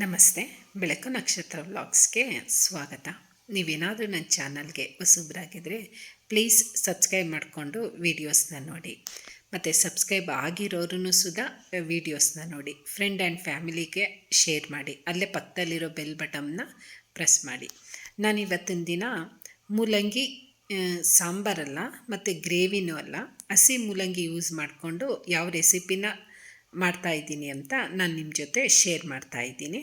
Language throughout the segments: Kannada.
ನಮಸ್ತೆ, ಬೆಳಕು ನಕ್ಷತ್ರ ವ್ಲಾಗ್ಸ್ಗೆ ಸ್ವಾಗತ. ನೀವೇನಾದರೂ ನನ್ನ ಚಾನಲ್ಗೆ ಹೊಸಬ್ರಾಗಿದ್ದರೆ ಪ್ಲೀಸ್ ಸಬ್ಸ್ಕ್ರೈಬ್ ಮಾಡಿಕೊಂಡು ವೀಡಿಯೋಸ್ನ ನೋಡಿ. ಮತ್ತು ಸಬ್ಸ್ಕ್ರೈಬ್ ಆಗಿರೋರು ಸುದ ವೀಡಿಯೋಸ್ನ ನೋಡಿ. ಫ್ರೆಂಡ್ ಆ್ಯಂಡ್ ಫ್ಯಾಮಿಲಿಗೆ ಶೇರ್ ಮಾಡಿ. ಅಲ್ಲೇ ಪಕ್ಕದಲ್ಲಿರೋ ಬೆಲ್ ಬಟಮ್ನ ಪ್ರೆಸ್ ಮಾಡಿ. ನಾನು ಇವತ್ತಿನ ದಿನ ಮೂಲಂಗಿ ಸಾಂಬಾರಲ್ಲ, ಮತ್ತು ಗ್ರೇವಿನೂ ಅಲ್ಲ, ಹಸಿ ಮೂಲಂಗಿ ಯೂಸ್ ಮಾಡಿಕೊಂಡು ಯಾವ ರೆಸಿಪಿನ ಮಾಡ್ತಾ ಇದ್ದೀನಿ ಅಂತ ನಾನು ನಿಮ್ಮ ಜೊತೆ ಶೇರ್ ಮಾಡ್ತಾ ಇದ್ದೀನಿ.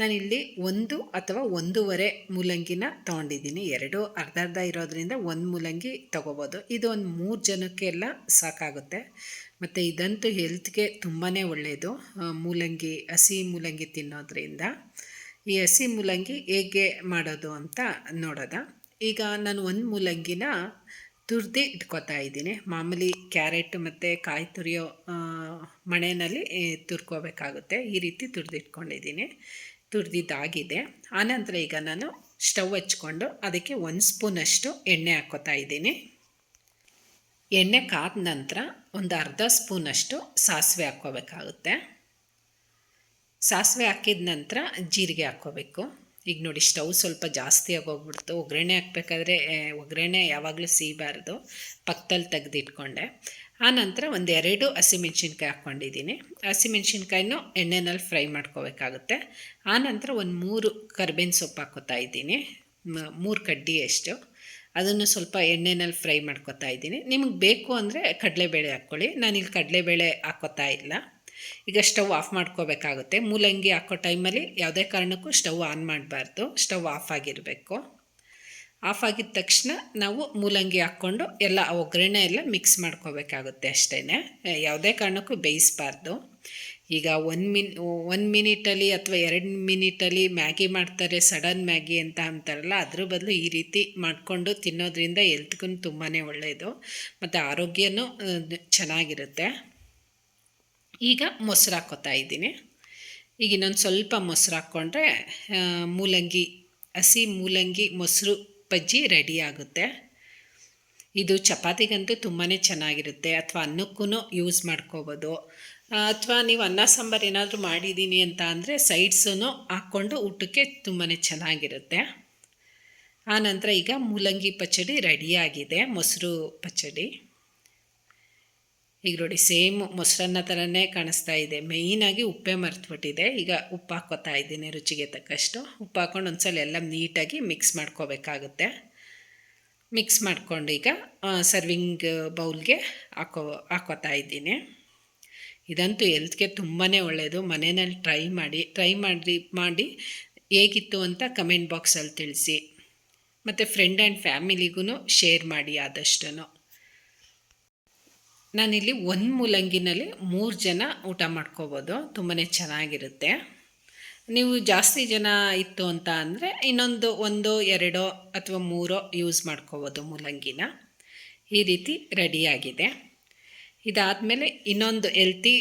ನಾನಿಲ್ಲಿ ಒಂದು ಅಥವಾ ಒಂದೂವರೆ ಮೂಲಂಗಿನ ತೊಗೊಂಡಿದ್ದೀನಿ. ಎರಡು, ಅರ್ಧ ಅರ್ಧ ಇರೋದರಿಂದ ಒಂದು ಮೂಲಂಗಿ ತೊಗೋಬೋದು. ಇದು ಒಂದು ಮೂರು ಜನಕ್ಕೆಲ್ಲ ಸಾಕಾಗುತ್ತೆ. ಮತ್ತು ಇದಂತೂ ಹೆಲ್ತ್ಗೆ ತುಂಬಾ ಒಳ್ಳೆಯದು ಮೂಲಂಗಿ, ಹಸಿ ಮೂಲಂಗಿ ತಿನ್ನೋದ್ರಿಂದ. ಈ ಹಸಿ ಮೂಲಂಗಿ ಹೇಗೆ ಮಾಡೋದು ಅಂತ ನೋಡೋದ. ಈಗ ನಾನು ಒಂದು ಮೂಲಂಗಿನ ತುರ್ದಿ ಇಟ್ಕೋತಾ ಇದ್ದೀನಿ. ಮಾಮೂಲಿ ಕ್ಯಾರೆಟ್ ಮತ್ತು ಕಾಯಿ ತುರಿಯೋ ಮಣೆಯಲ್ಲಿ ತುರ್ಕೋಬೇಕಾಗುತ್ತೆ. ಈ ರೀತಿ ತುರಿದಿಟ್ಕೊಂಡಿದ್ದೀನಿ. ತುರಿದಿದ್ದಾಗಿದೆ. ಆನಂತರ ಈಗ ನಾನು ಸ್ಟವ್ ಹಚ್ಕೊಂಡು ಅದಕ್ಕೆ ಒಂದು ಸ್ಪೂನಷ್ಟು ಎಣ್ಣೆ ಹಾಕೋತಾ ಇದ್ದೀನಿ. ಎಣ್ಣೆ ಕಾದ ನಂತರ ಒಂದು ಅರ್ಧ ಸ್ಪೂನಷ್ಟು ಸಾಸಿವೆ ಹಾಕ್ಕೋಬೇಕಾಗುತ್ತೆ. ಸಾಸಿವೆ ಹಾಕಿದ ನಂತರ ಜೀರಿಗೆ ಹಾಕ್ಕೋಬೇಕು. ಈಗ ನೋಡಿ, ಸ್ಟವ್ ಸ್ವಲ್ಪ ಜಾಸ್ತಿ ಆಗೋಗ್ಬಿಡ್ತು. ಒಗ್ಗರಣೆ ಹಾಕ್ಬೇಕಾದ್ರೆ ಒಗ್ಗರಣೆ ಯಾವಾಗಲೂ ಸೀಬಾರ್ದು. ಪಕ್ಕದಲ್ಲಿ ತೆಗೆದಿಟ್ಕೊಂಡೆ. ಆನಂತರ ಒಂದೆರಡು ಹಸಿಮೆಣ್ಸಿನ್ಕಾಯಿ ಹಾಕ್ಕೊಂಡಿದ್ದೀನಿ. ಹಸಿಮೆಣ್ಸಿನ್ಕಾಯಿನೂ ಎಣ್ಣೆನಲ್ಲಿ ಫ್ರೈ ಮಾಡ್ಕೋಬೇಕಾಗುತ್ತೆ. ಆನಂತರ ಒಂದು ಮೂರು ಕರ್ಬೇವಿನ ಸೊಪ್ಪು ಹಾಕ್ಕೋತಾ ಇದ್ದೀನಿ. ಮೂರು ಕಡ್ಡಿ ಅಷ್ಟು ಅದನ್ನು ಸ್ವಲ್ಪ ಎಣ್ಣೆನಲ್ಲಿ ಫ್ರೈ ಮಾಡ್ಕೋತಾ ಇದ್ದೀನಿ. ನಿಮಗೆ ಬೇಕು ಅಂದರೆ ಕಡಲೆಬೇಳೆ ಹಾಕ್ಕೊಳ್ಳಿ. ನಾನಿಲ್ಲಿ ಕಡಲೆಬೇಳೆ ಹಾಕೋತಾ ಇಲ್ಲ. ಈಗ ಸ್ಟವ್ ಆಫ್ ಮಾಡ್ಕೋಬೇಕಾಗುತ್ತೆ. ಮೂಲಂಗಿ ಹಾಕೋ ಟೈಮಲ್ಲಿ ಯಾವುದೇ ಕಾರಣಕ್ಕೂ ಸ್ಟವ್ ಆನ್ ಮಾಡಬಾರ್ದು. ಸ್ಟವ್ ಆಫ್ ಆಗಿರಬೇಕು. ಆಫ್ ಆಗಿದ ತಕ್ಷಣ ನಾವು ಮೂಲಂಗಿ ಹಾಕ್ಕೊಂಡು ಎಲ್ಲ ಒಗ್ಗರಣೆ ಎಲ್ಲ ಮಿಕ್ಸ್ ಮಾಡ್ಕೋಬೇಕಾಗುತ್ತೆ ಅಷ್ಟೇ ಯಾವುದೇ ಕಾರಣಕ್ಕೂ ಬೇಯಿಸಬಾರ್ದು. ಈಗ ಒಂದು ಮಿನ್, ಒಂದು ಮಿನಿಟಲ್ಲಿ ಅಥವಾ ಎರಡು ಮಿನಿಟಲ್ಲಿ ಮ್ಯಾಗಿ ಮಾಡ್ತಾರೆ, ಸಡನ್ ಮ್ಯಾಗಿ ಅಂತ ಅಂತಾರಲ್ಲ, ಅದ್ರ ಬದಲು ಈ ರೀತಿ ಮಾಡಿಕೊಂಡು ತಿನ್ನೋದ್ರಿಂದ ಎಲ್ತ್ಗೂ ತುಂಬಾ ಒಳ್ಳೆಯದು ಮತ್ತು ಆರೋಗ್ಯನೂ ಚೆನ್ನಾಗಿರುತ್ತೆ. ಈಗ ಮೊಸರು ಹಾಕ್ಕೋತಾ ಇದ್ದೀನಿ. ಈಗ ಇನ್ನೊಂದು ಸ್ವಲ್ಪ ಮೊಸರು ಹಾಕ್ಕೊಂಡ್ರೆ ಮೂಲಂಗಿ, ಹಸಿ ಮೂಲಂಗಿ ಮೊಸರು ಬಜ್ಜಿ ರೆಡಿ ಆಗುತ್ತೆ. ಇದು ಚಪಾತಿಗಂತೂ ತುಂಬಾ ಚೆನ್ನಾಗಿರುತ್ತೆ. ಅಥವಾ ಅನ್ನಕ್ಕೂ ಯೂಸ್ ಮಾಡ್ಕೋಬೋದು. ಅಥವಾ ನೀವು ಅನ್ನ ಸಾಂಬಾರು ಏನಾದರೂ ಮಾಡಿದ್ದೀನಿ ಅಂತ ಅಂದರೆ ಸೈಡ್ಸೂ ಹಾಕ್ಕೊಂಡು ಊಟಕ್ಕೆ ತುಂಬಾ ಚೆನ್ನಾಗಿರುತ್ತೆ. ಆನಂತರ ಈಗ ಮೂಲಂಗಿ ಪಚಡಿ ರೆಡಿಯಾಗಿದೆ ಮೊಸರು ಪಚ್ಚಡಿ ಈಗ ನೋಡಿ, ಸೇಮ್ ಮೊಸರನ್ನ ಥರನೇ ಕಾಣಿಸ್ತಾ ಇದೆ. ಮೇಯ್ನಾಗಿ ಉಪ್ಪೇ ಮರ್ತುಬಿಟ್ಟಿದೆ. ಈಗ ಉಪ್ಪು ಹಾಕ್ಕೋತಾ ಇದ್ದೀನಿ ರುಚಿಗೆ ತಕ್ಕಷ್ಟು. ಉಪ್ಪು ಹಾಕ್ಕೊಂಡು ಒಂದ್ಸಲ ಎಲ್ಲ ನೀಟಾಗಿ ಮಿಕ್ಸ್ ಮಾಡ್ಕೋಬೇಕಾಗುತ್ತೆ. ಮಿಕ್ಸ್ ಮಾಡ್ಕೊಂಡು ಈಗ ಸರ್ವಿಂಗ್ ಬೌಲ್ಗೆ ಹಾಕೋ ಹಾಕೋತಾ ಇದ್ದೀನಿ. ಇದಂತೂ ಹೆಲ್ತ್ಗೆ ತುಂಬಾ ಒಳ್ಳೆಯದು ಮನೆಯಲ್ಲಿ ಟ್ರೈ ಮಾಡಿ ಟ್ರೈ ಮಾಡಿ ಮಾಡಿ ಹೇಗಿತ್ತು ಅಂತ ಕಮೆಂಟ್ ಬಾಕ್ಸಲ್ಲಿ ತಿಳಿಸಿ. ಮತ್ತು ಫ್ರೆಂಡ್ ಆ್ಯಂಡ್ ಫ್ಯಾಮಿಲಿಗೂ ಶೇರ್ ಮಾಡಿ ಆದಷ್ಟು ನಾನಿಲ್ಲಿ ಒಂದು ಮೂಲಂಗಿನಲ್ಲಿ ಮೂರು ಜನ ಊಟ ಮಾಡ್ಕೋಬೋದು. ತುಂಬಾ ಚೆನ್ನಾಗಿರುತ್ತೆ. ನೀವು ಜಾಸ್ತಿ ಜನ ಇತ್ತು ಅಂತ ಅಂದರೆ ಇನ್ನೊಂದು ಒಂದೋ, ಎರಡೋ ಅಥವಾ ಮೂರೋ ಯೂಸ್ ಮಾಡ್ಕೋಬೋದು ಮೂಲಂಗಿನ. ಈ ರೀತಿ ರೆಡಿಯಾಗಿದೆ ಇದಾದಮೇಲೆ ಇನ್ನೊಂದು ಎಲ್ತಿ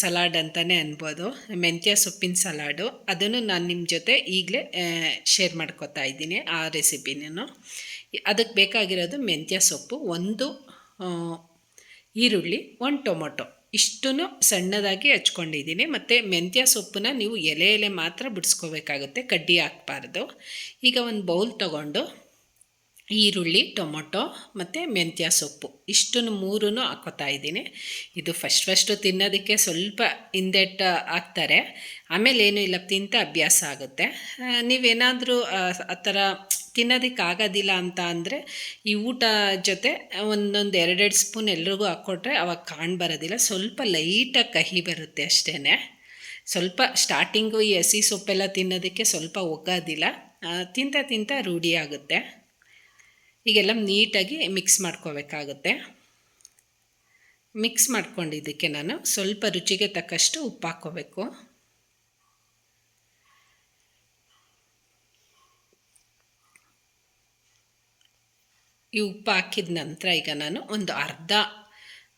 ಸಲಾಡ್ ಅಂತಲೇ ಅನ್ಬೋದು. ಮೆಂತ್ಯ ಸೊಪ್ಪಿನ ಸಲಾಡು ಅದನ್ನು ನಾನು ನಿಮ್ಮ ಜೊತೆ ಈಗಲೇ ಶೇರ್ ಮಾಡ್ಕೋತಾ ಇದ್ದೀನಿ ಆ ರೆಸಿಪಿನೂ ಅದಕ್ಕೆ ಬೇಕಾಗಿರೋದು ಮೆಂತ್ಯ ಸೊಪ್ಪು. ಒಂದು ಈರುಳ್ಳಿ ಒಂದು ಟೊಮೊಟೊ ಇಷ್ಟನ್ನು ಸಣ್ಣದಾಗಿ ಹಚ್ಕೊಂಡಿದ್ದೀನಿ. ಮತ್ತು ಮೆಂತ್ಯ ಸೊಪ್ಪನ್ನ ನೀವು ಎಲೆ ಎಲೆ ಮಾತ್ರ ಬಿಡಿಸ್ಕೋಬೇಕಾಗುತ್ತೆ. ಕಡ್ಡಿ ಹಾಕ್ಬಾರ್ದು. ಈಗ ಒಂದು ಬೌಲ್ ತಗೊಂಡು ಈರುಳ್ಳಿ, ಟೊಮೊಟೊ, ಮತ್ತು ಮೆಂತ್ಯ ಸೊಪ್ಪು. ಇಷ್ಟನ್ನು ಮೂರೂ ಹಾಕೋತಾ ಇದ್ದೀನಿ. ಇದು ಫಸ್ಟ್ ಫಸ್ಟು ತಿನ್ನೋದಕ್ಕೆ ಸ್ವಲ್ಪ ಹಿಂದೆಟ್ಟು ಹಾಕ್ತಾರೆ. ಆಮೇಲೆ ಏನೂ ಇಲ್ಲ, ತಿಂತ ಅಭ್ಯಾಸ ಆಗುತ್ತೆ. ನೀವೇನಾದರೂ ಆ ಥರ ತಿನ್ನೋದಕ್ಕೆ ಆಗೋದಿಲ್ಲ ಅಂತ ಅಂದರೆ ಈ ಊಟ ಜೊತೆ ಒಂದೊಂದು ಎರಡೆರಡು ಸ್ಪೂನ್ ಎಲ್ರಿಗೂ ಹಾಕ್ಕೊಟ್ರೆ ಅವಾಗ ಕಾಣ್ ಬರೋದಿಲ್ಲ. ಸ್ವಲ್ಪ ಲೈಟಾಗಿ ಕಹಿ ಬರುತ್ತೆ ಅಷ್ಟೇ ಸ್ವಲ್ಪ ಸ್ಟಾರ್ಟಿಂಗು ಈ ಹಸಿ ಸೊಪ್ಪೆಲ್ಲ ತಿನ್ನೋದಕ್ಕೆ ಸ್ವಲ್ಪ ಒಗ್ಗೋದಿಲ್ಲ. ತಿಂತ ತಿಂತ ರೂಢಿ ಆಗುತ್ತೆ. ಈಗೆಲ್ಲ ನೀಟಾಗಿ ಮಿಕ್ಸ್ ಮಾಡ್ಕೋಬೇಕಾಗುತ್ತೆ. ಮಿಕ್ಸ್ ಮಾಡ್ಕೊಂಡಿದ್ದಕ್ಕೆ ನಾನು ಸ್ವಲ್ಪ ರುಚಿಗೆ ತಕ್ಕಷ್ಟು ಉಪ್ಪು ಹಾಕ್ಕೋಬೇಕು ಈ ಉಪ್ಪು ಹಾಕಿದ ನಂತರ ಈಗ ನಾನು ಒಂದು ಅರ್ಧ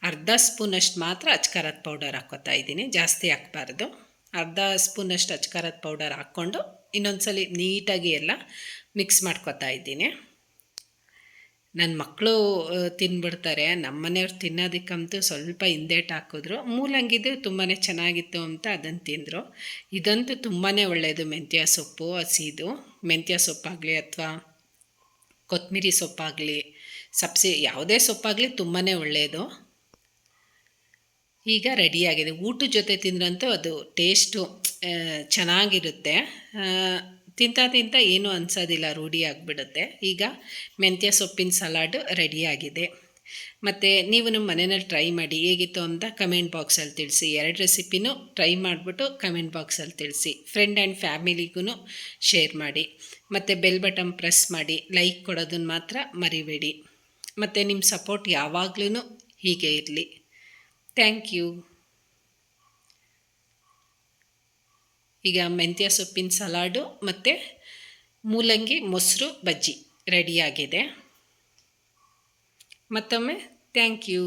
ಅರ್ಧ ಸ್ಪೂನಷ್ಟು ಮಾತ್ರ ಅಚ್ಕಾರದ ಪೌಡರ್ ಹಾಕೋತಾ ಇದ್ದೀನಿ. ಜಾಸ್ತಿ ಹಾಕ್ಬಾರ್ದು. ಅರ್ಧ ಸ್ಪೂನಷ್ಟು ಅಚ್ಕಾರದ ಪೌಡರ್ ಹಾಕ್ಕೊಂಡು ಇನ್ನೊಂದ್ಸಲಿ ನೀಟಾಗಿ ಎಲ್ಲ ಮಿಕ್ಸ್ ಮಾಡ್ಕೋತಾ ಇದ್ದೀನಿ. ನನ್ನ ಮಕ್ಕಳು ತಿನ್ಬಿಡ್ತಾರೆ. ನಮ್ಮ ಮನೆಯವ್ರು ತಿನ್ನೋದಕ್ಕಂತೂ ಸ್ವಲ್ಪ ಹಿಂದೇಟ್ ಹಾಕಿದ್ರು. ಮೂಲಂಗಿದು ತುಂಬಾ ಚೆನ್ನಾಗಿತ್ತು ಅಂತ ಅದನ್ನು ತಿಂದರು. ಇದಂತೂ ತುಂಬಾ ಒಳ್ಳೆಯದು ಮೆಂತ್ಯ ಸೊಪ್ಪು, ಹಸಿದು. ಮೆಂತ್ಯ ಸೊಪ್ಪಾಗಲಿ ಅಥವಾ ಕೊತ್ತಂಬರಿ ಸೊಪ್ಪಾಗಲಿ, ಸಬ್ಸಿ ಯಾವುದೇ ಸೊಪ್ಪಾಗಲಿ ತುಂಬಾ ಒಳ್ಳೆಯದು ಈಗ ರೆಡಿಯಾಗಿದೆ. ಊಟದ ಜೊತೆ ತಿಂದ್ರಂತೂ ಅದು ಟೇಸ್ಟು ಚೆನ್ನಾಗಿರುತ್ತೆ. ತಿಂತ ತಿಂತ ಏನೂ ಅನ್ಸೋದಿಲ್ಲ ರೂಢಿಯಾಗಿಬಿಡುತ್ತೆ ಈಗ ಮೆಂತ್ಯ ಸೊಪ್ಪಿನ ಸಲಾಡು ರೆಡಿಯಾಗಿದೆ. ಮತ್ತು ನೀವು ನಮ್ಮ ಮನೆಯಲ್ಲಿ ಟ್ರೈ ಮಾಡಿ ಹೇಗಿತ್ತು ಅಂತ ಕಮೆಂಟ್ ಬಾಕ್ಸಲ್ಲಿ ತಿಳಿಸಿ. ಎರಡು ರೆಸಿಪಿನೂ ಟ್ರೈ ಮಾಡಿಬಿಟ್ಟು ಕಮೆಂಟ್ ಬಾಕ್ಸಲ್ಲಿ ತಿಳಿಸಿ. ಫ್ರೆಂಡ್ ಆ್ಯಂಡ್ ಫ್ಯಾಮಿಲಿಗೂ ಶೇರ್ ಮಾಡಿ. ಮತ್ತು ಬೆಲ್ ಬಟನ್ ಪ್ರೆಸ್ ಮಾಡಿ. ಲೈಕ್ ಕೊಡೋದನ್ನು ಮಾತ್ರ ಮರಿಬೇಡಿ. ಮತ್ತು ನಿಮ್ಮ ಸಪೋರ್ಟ್ ಯಾವಾಗಲೂ ಹೀಗೆ ಇರಲಿ. ಥ್ಯಾಂಕ್ ಯು ಈಗ ಮೆಂತ್ಯ ಸೊಪ್ಪಿನ ಸಲಾಡು ಮತ್ತು ಮೂಲಂಗಿ ಮೊಸರು ಬಜ್ಜಿ ರೆಡಿಯಾಗಿದೆ ಮತ್ತೊಮ್ಮೆ ಥ್ಯಾಂಕ್ ಯು